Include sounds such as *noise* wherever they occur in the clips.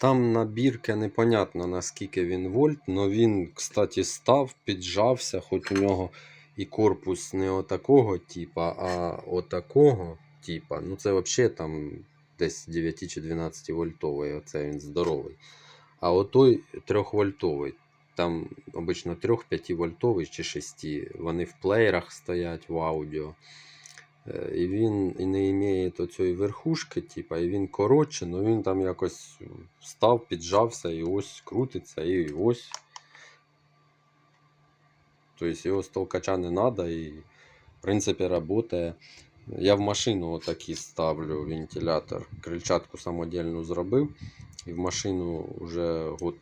Там набірка непонятно наскільки він вольт, але він, кстати, став, піджався, хоч у нього і корпус не отакого типа, а отакого типа. Ну це взагалі там десь 9 чи 12 вольтовий, оце він здоровий. А отой 3 вольтовий. Там обично 3-5 вольтовий чи 6. Вони в плеєрах стоять в аудіо. Е, І він і не має цієї верхушки, типа, і він коротше, але він там якось встав, піджався і ось крутиться, і ось. Тобто його з толкача не треба і в принципі працює. Я в машину отакі ставлю вентилятор. Крильчатку самодільну зробив. І в машину вже год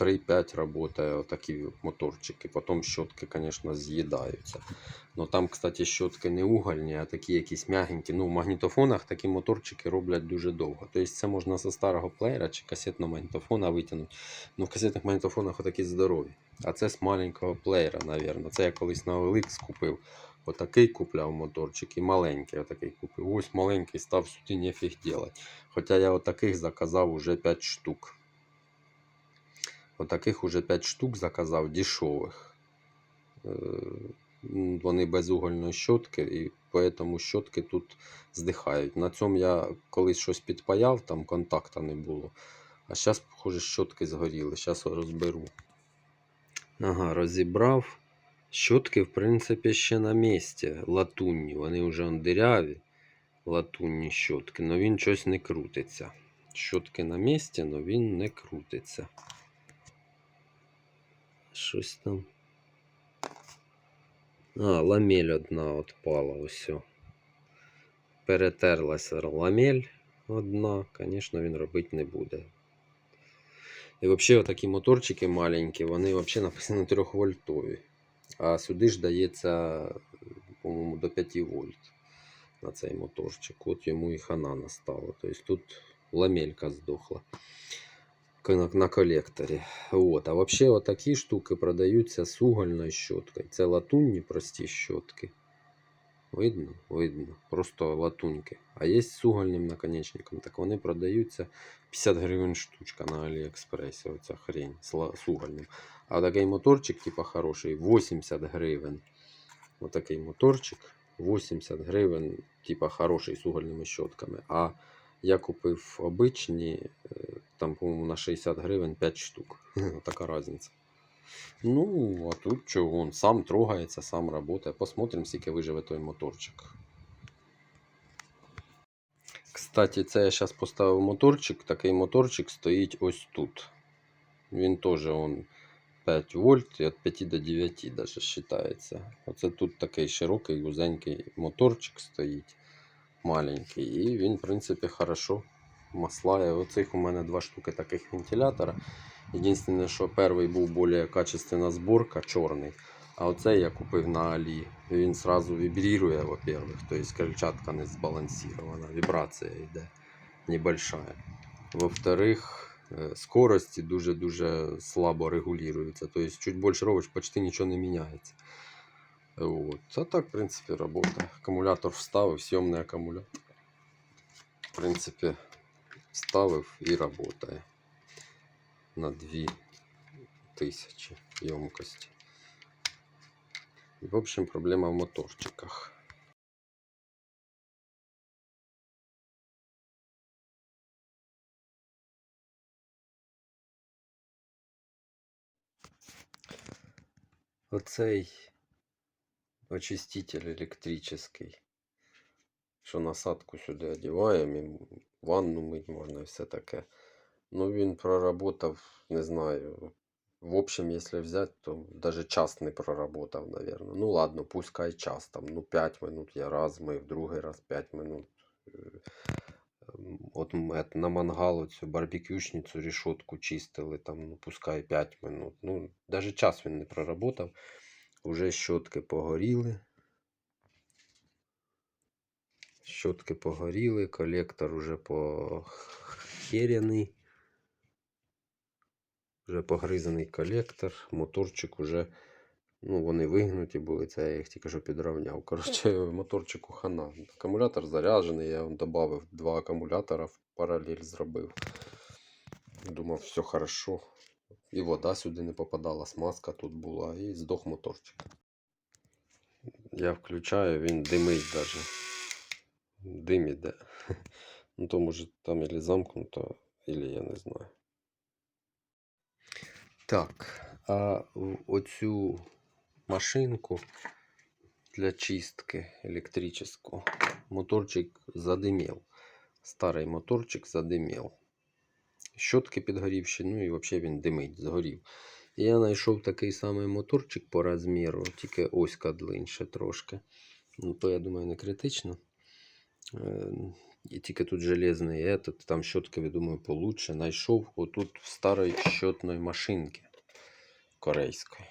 по 3-5 працює отакі моторчики. Потім щотки, звісно, з'їдаються. Ну там, кстати, щотки не угольні, а такі якісь м'ягенькі. Ну, в магнітофонах такі моторчики роблять дуже довго. Тобто це можна зі старого плеєра чи касетного магнітофона витягнути. Ну, в касетних магнітофонах отакі здорові. А це з маленького плеєра, мабуть. Це я колись на OLX купив. Отакий купляв моторчик і маленький отакий купив. Ось маленький став сюди нефіг делать. Хоча я отаких заказав уже 5 штук. Отаких уже 5 штук заказав дешевих. Е, Вони без угольної щотки, і поэтому щотки тут здихають. На цьому я колись щось підпаяв, там контакта не було. А зараз, похоже, щотки згоріли. Зараз розберу. Ага, розібрав. Щотки, в принципі, ще на місці. Латунні. Вони вже диряві. Латунні щотки, але він щось не крутиться. Щотки на місці, але він не крутиться. Щось там. А, ламель одна отпала. Ось. Перетерлася ламель одна. Звісно, він робити не буде. І взагалі такі моторчики маленькі, вони взагалі написано 3 вольтові. А сюди ж дається, по-моєму, до 5 вольт на цей моторчик. От йому і хана настала. Тобто тут ламелька здохла на, колекторі. От. А взагалі отакі штуки продаються з угольною щоткою. Це латунні прості щотки. Видно? Видно. Просто латуньки. А є з угольним наконечником. Так вони продаються 50 гривень штучка на Аліекспресі. Оця хрень з, угольним. А такий моторчик, типа хороший, 80 гривень. Отакий моторчик. 80 гривень, типа хороший з угольними щотками. А я купив обичні, е, там, по-моєму, на 60 гривень 5 штук. *laughs* Така різниця. Ну, а тут чого, він сам трогається, сам працює. Посмотрим, скільки виживе той моторчик. Кстати, це я зараз поставив моторчик. Такий моторчик стоїть ось тут. Він теж он 5 вольт і від 5 до 9 даже вважається. Оце тут такий широкий, вузенький моторчик стоїть. Маленький. І він, в принципі, хорошо маслає. Оцих у мене два штуки таких вентилятора. Єдине, що перший був більш качественна зборка, чорний. А оцей я купив на Алі. Він сразу вібрірує, во-первых, тобто крильчатка не збалансирована, вібрація йде небольшая. Во-вторых, е, скорості дуже-дуже слабо регулюються. Тобто чуть більше робиш, почти нічого не міняється. Вот. А так, в принципі, робота. Акумулятор вставив, сйомний акумулятор. В принципі, вставив і працює. На 2000 ємкості. В общем, проблема в моторчиках. Оцей очиститель електричний, що насадку сюди одіваємо, і ванну мить можна і все таке. Ну він проработав, не знаю. В общем, если взять, то даже час не проработав, наверное. Ну ладно, пускай час там, ну 5 минут я раз мив, другий раз 5 минут. Ем, От на мангал цю барбекюшницю рішотку чистили, там, ну пускай 5 минут. Ну, даже час він не проработав. Уже щотки погоріли. Щотки погоріли, колектор уже похеряний. Вже погризаний колектор, моторчик уже, ну, вони вигнуті були, це я їх тільки що підравняв. Коротше, *laughs* моторчику хана. Акумулятор заряджений, я додав два акумулятора в паралель зробив. думав, все хорошо. І вода сюди не попадала, смазка тут була, і здох моторчик. Я включаю, він димить даже. Дим іде. *laughs* Ну то може там или замкнуто, или я не знаю. Так, а оцю машинку для чистки электрическую моторчик задимел. Старий моторчик задимел. Щотки підгорівші, ну і взагалі він димить, згорів. І я знайшов такий самий моторчик по розміру, тільки оська длинше трошки. Ну, то я думаю, не критично. І тільки тут железний этот, там щотки, я думаю, получше. Знайшов отут в старої щотної машинки корейської.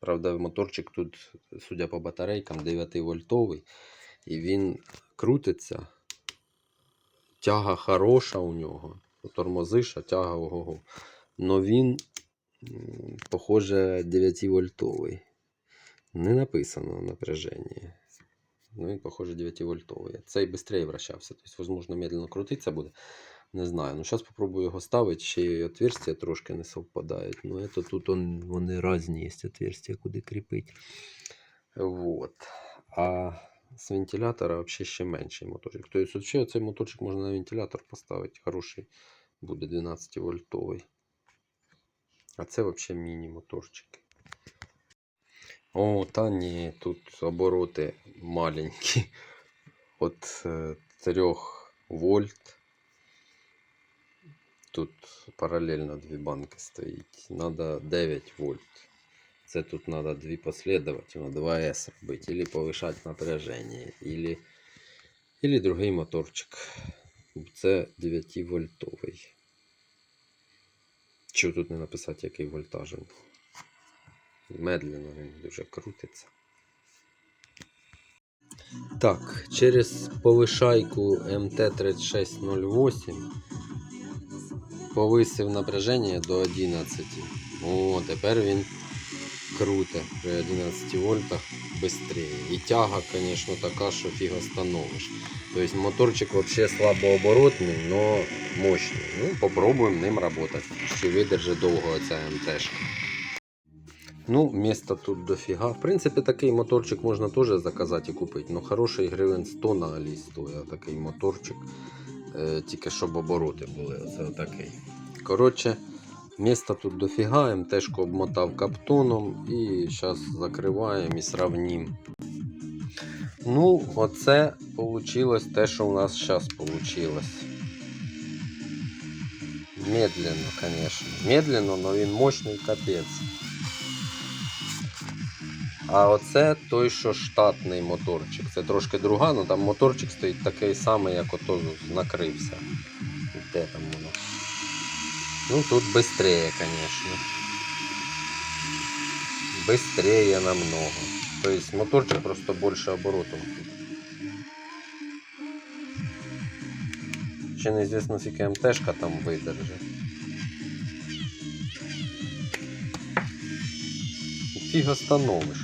Правда, моторчик тут, судя по батарейкам, 9 вольтовий. І він крутиться. Тяга хороша у нього. Тормозиш, а тяга ого. Но він, похоже, 9 вольтовий. Не написано напряження. Ну, він, похоже, 9 вольтовий. Цей швидше вращався. Тобто, возможно, медленно крутиться буде. Не знаю. Ну, зараз спробую його ставити. Ще й отверстия трошки не совпадають. Ну, это тут он, вони різні є отверстия, куди кріпити. Вот. А з вентилятора вообще ще менший моторчик. Тобто, взагалі, цей моторчик можна на вентилятор поставити. Хороший буде 12 вольтовий. А це взагалі міні-моторчики. О, та ні, тут обороти маленькі. *laughs* От е, 3 вольт. Тут паралельно дві банки стоїть. Надо 9 вольт. Це тут треба дві последовательно, 2С робити. Или повишати напряження, или, или другий моторчик. Це 9 вольтовий. Чого тут не написати, який вольтаж? він? Медленно він дуже крутиться. Так, через повишайку МТ3608 повисив напряження до 11. О, тепер він круте при 11 вольтах швидше. І тяга, звісно, така, що фіг остановиш. Тобто моторчик вообще слабооборотний, но мощний. Ну, попробуємо ним працювати. Чи видержи довго ця МТшка. Ну, міста тут дофіга. В принципі, такий моторчик можна теж заказати і купити. Ну, хороший гривень 100 на Алі стоїть такий моторчик. Е, тільки щоб обороти були. Оце отакий. Коротше, міста тут дофіга, МТшку обмотав каптоном і зараз закриваємо і сравнім. Ну, оце вийшло те, що у нас зараз вийшло. Медленно, конечно. Медленно, но він мощний капець. А оце той, що штатний моторчик. Це трошки друга, але там моторчик стоїть такий самий, як ото накрився. Де там воно? Ну тут быстрее, конечно. Быстрее намного. То есть моторчик просто больше оборотов. Ще неізвісно, скільки МТшка там видержить. Фіг остановиш.